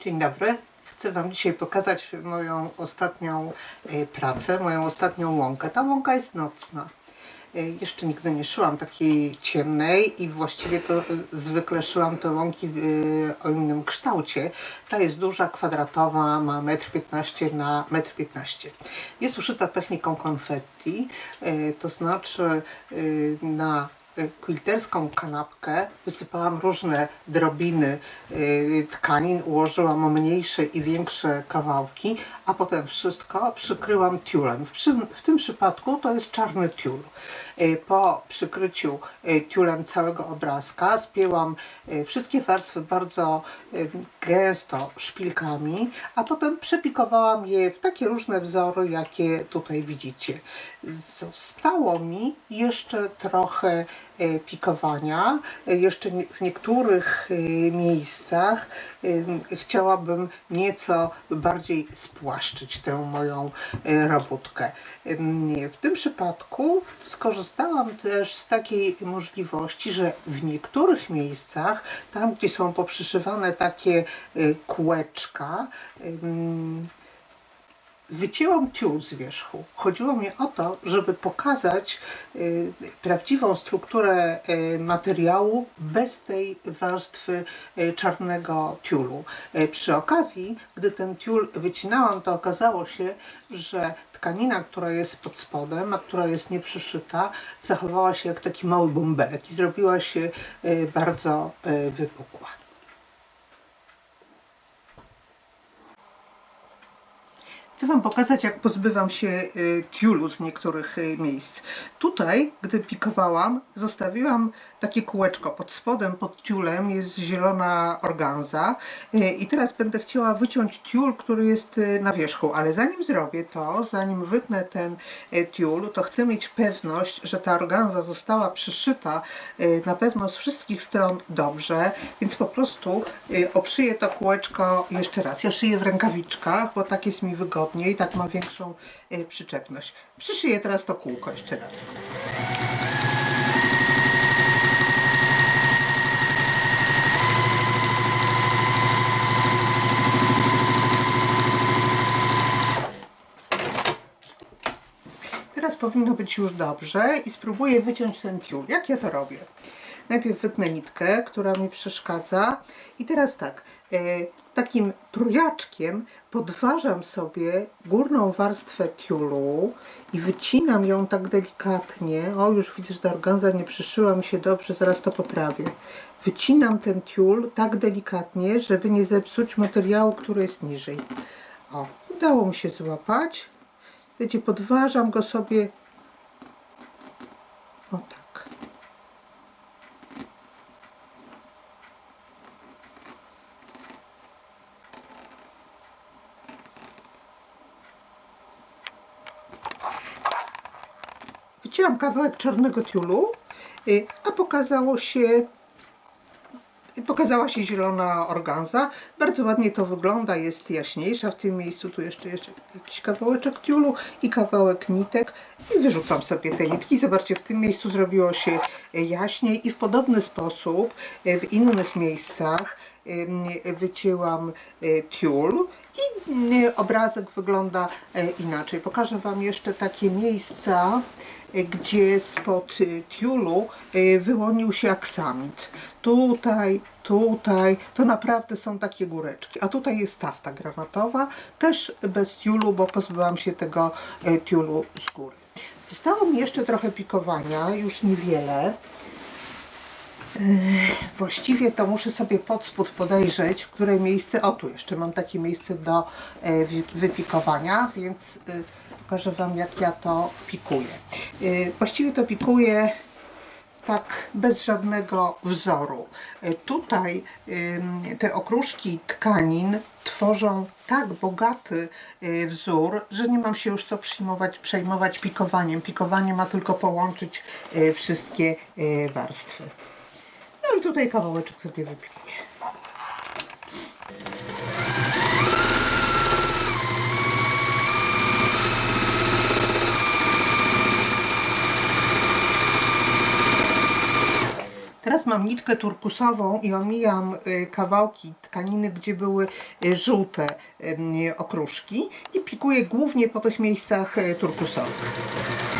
Dzień dobry. Chcę Wam dzisiaj pokazać moją ostatnią e, pracę, moją ostatnią łąkę. Ta łąka jest nocna. E, Jeszcze nigdy nie szyłam takiej ciemnej i właściwie to e, zwykle szyłam te łąki o innym kształcie. Ta jest duża, kwadratowa, ma 1,15 m na 1,15 m. Jest uszyta techniką konfetti, to znaczy na quilterską kanapkę wysypałam różne drobiny y, tkanin, ułożyłam mniejsze i większe kawałki, a potem wszystko przykryłam tiulem. W, w tym przypadku to jest czarny tiul. Y, Po przykryciu y, tiulem całego obrazka spięłam y, wszystkie warstwy bardzo y, gęsto szpilkami, a potem przepikowałam je w takie różne wzory, jakie tutaj widzicie. Zostało mi jeszcze trochę pikowania. E, Jeszcze nie- w niektórych e, miejscach e, chciałabym nieco bardziej spłaszczyć tę moją robótkę. W tym przypadku skorzystałam też z takiej możliwości, że w niektórych miejscach, tam gdzie są poprzyszywane takie kółeczka, wycięłam tiul z wierzchu. Chodziło mi o to, żeby pokazać y, prawdziwą strukturę y, materiału bez tej warstwy y, czarnego tiulu. Przy okazji, gdy ten tiul wycinałam, to okazało się, że tkanina, która jest pod spodem, a która jest nieprzyszyta, zachowała się jak taki mały bąbelek i zrobiła się bardzo wypukła. Chcę Wam pokazać, jak pozbywam się y, tiulu z niektórych y, miejsc. Tutaj, gdy pikowałam, zostawiłam takie kółeczko. Pod spodem, pod tiulem jest zielona organza. Y, I teraz będę chciała wyciąć tiul, który jest y, na wierzchu. Ale zanim zrobię to, zanim wytnę ten y, tiul, to chcę mieć pewność, że ta organza została przyszyta na pewno z wszystkich stron dobrze. Więc po prostu obszyję to kółeczko jeszcze raz. Ja szyję w rękawiczkach, bo tak jest mi wygodniej, tak mam większą przyczepność. Przyszyję teraz to kółko jeszcze raz. Teraz powinno być już dobrze i spróbuję wyciąć ten tiul. Jak ja to robię? Najpierw wytnę nitkę, która mi przeszkadza i teraz tak, e, takim trójaczkiem podważam sobie górną warstwę tiulu i wycinam ją tak delikatnie. O, już widzę, że ta organza nie przyszyła mi się dobrze, zaraz to poprawię. Wycinam ten tiul tak delikatnie, żeby nie zepsuć materiału, który jest niżej. O, udało mi się złapać. Wiecie, podważam go sobie o tak. Wycięłam kawałek czarnego tiulu, y, a pokazało się pokazała się zielona organza. Bardzo ładnie to wygląda, jest jaśniejsza w tym miejscu. Tu jeszcze, jeszcze jakiś kawałeczek tiulu i kawałek nitek. I wyrzucam sobie te nitki. Zobaczcie, w tym miejscu zrobiło się jaśniej i w podobny sposób w innych miejscach wycięłam e, tiul i obrazek wygląda e, inaczej. Pokażę Wam jeszcze takie miejsca, e, gdzie spod e, tiulu wyłonił się aksamit. Tutaj, tutaj, to naprawdę są takie góreczki. A tutaj jest tafta granatowa, też bez tiulu, bo pozbyłam się tego tiulu z góry. Zostało mi jeszcze trochę pikowania, już niewiele. Właściwie to muszę sobie pod spód podejrzeć, które miejsce. O, tu jeszcze mam takie miejsce do e, wypikowania, więc y, pokażę Wam, jak ja to pikuję. Y, Właściwie to pikuję tak bez żadnego wzoru. Y, Tutaj te okruszki tkanin tworzą tak bogaty y, wzór, że nie mam się już co przyjmować, przejmować pikowaniem. Pikowanie ma tylko połączyć wszystkie warstwy. No i tutaj kawałeczek sobie wypikuję. Teraz mam nitkę turkusową i omijam y, kawałki tkaniny, gdzie były y, żółte y, okruszki i pikuję głównie po tych miejscach turkusowych.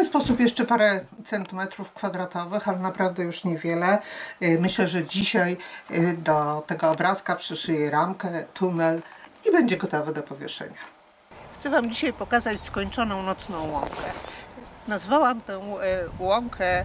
Ten sposób jeszcze parę centymetrów kwadratowych, ale naprawdę już niewiele. Y, Myślę, że dzisiaj y, do tego obrazka przyszyję ramkę, tunel i będzie gotowy do powieszenia. Chcę Wam dzisiaj pokazać skończoną nocną łąkę. Nazwałam tę e, łąkę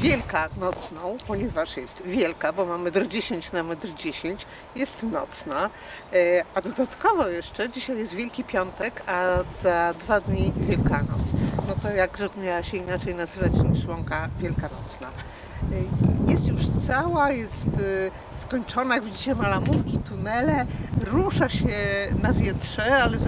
wielka nocną, ponieważ jest wielka, bo ma 1,10 m na 1,10 m, jest nocna, e, a dodatkowo jeszcze dzisiaj jest Wielki Piątek, a za dwa dni Wielkanoc. No to jakże miała się inaczej nazywać niż łąka wielkanocna. E, Jest już cała, jest e, skończona, jak widzicie malamówki, tunele, rusza się na wietrze, ale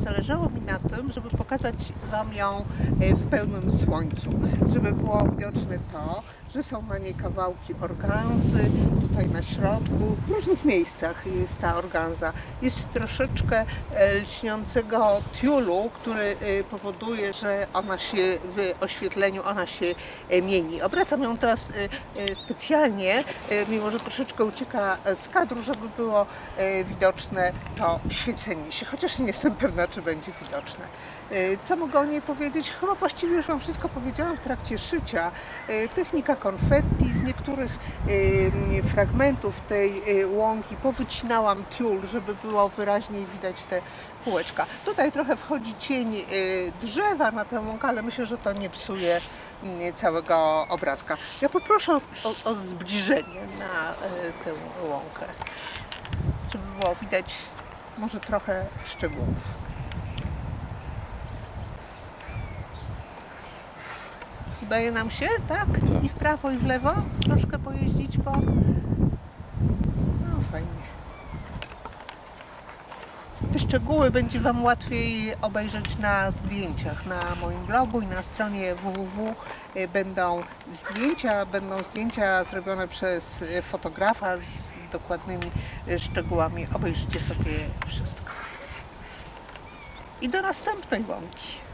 zależało mi na tym, żeby pokazać Wam ją e, w pełnym słońcu, żeby było widoczne to, że są na niej kawałki organzy, tutaj na środku, w różnych miejscach jest ta organza. Jest troszeczkę e, lśniącego tiulu, który e, powoduje, że ona się w oświetleniu ona się e, mieni. Obracam ją teraz specjalnie, mimo że troszeczkę ucieka z kadru, żeby było widoczne to świecenie się, chociaż nie jestem pewna, czy będzie widoczne. Co mogę o niej powiedzieć? Chyba właściwie już Wam wszystko powiedziałam w trakcie szycia. Technika konfetti, z niektórych fragmentów tej e, łąki powycinałam tiul, żeby było wyraźniej widać te kółeczka. Tutaj trochę wchodzi cień e, drzewa na tę łąkę, ale myślę, że to nie psuje mm, całego obrazka. Ja poproszę o, o, o zbliżenie na e, tę łąkę, żeby było widać może trochę szczegółów. Udaje nam się, tak? Tak. I w prawo, i w lewo? Troszkę pojeździć po... No fajnie. Te szczegóły będzie Wam łatwiej obejrzeć na zdjęciach na moim blogu i na stronie www y, będą zdjęcia, będą zdjęcia zrobione przez y, fotografa z dokładnymi y, szczegółami. Obejrzyjcie sobie wszystko. I do następnej łąki.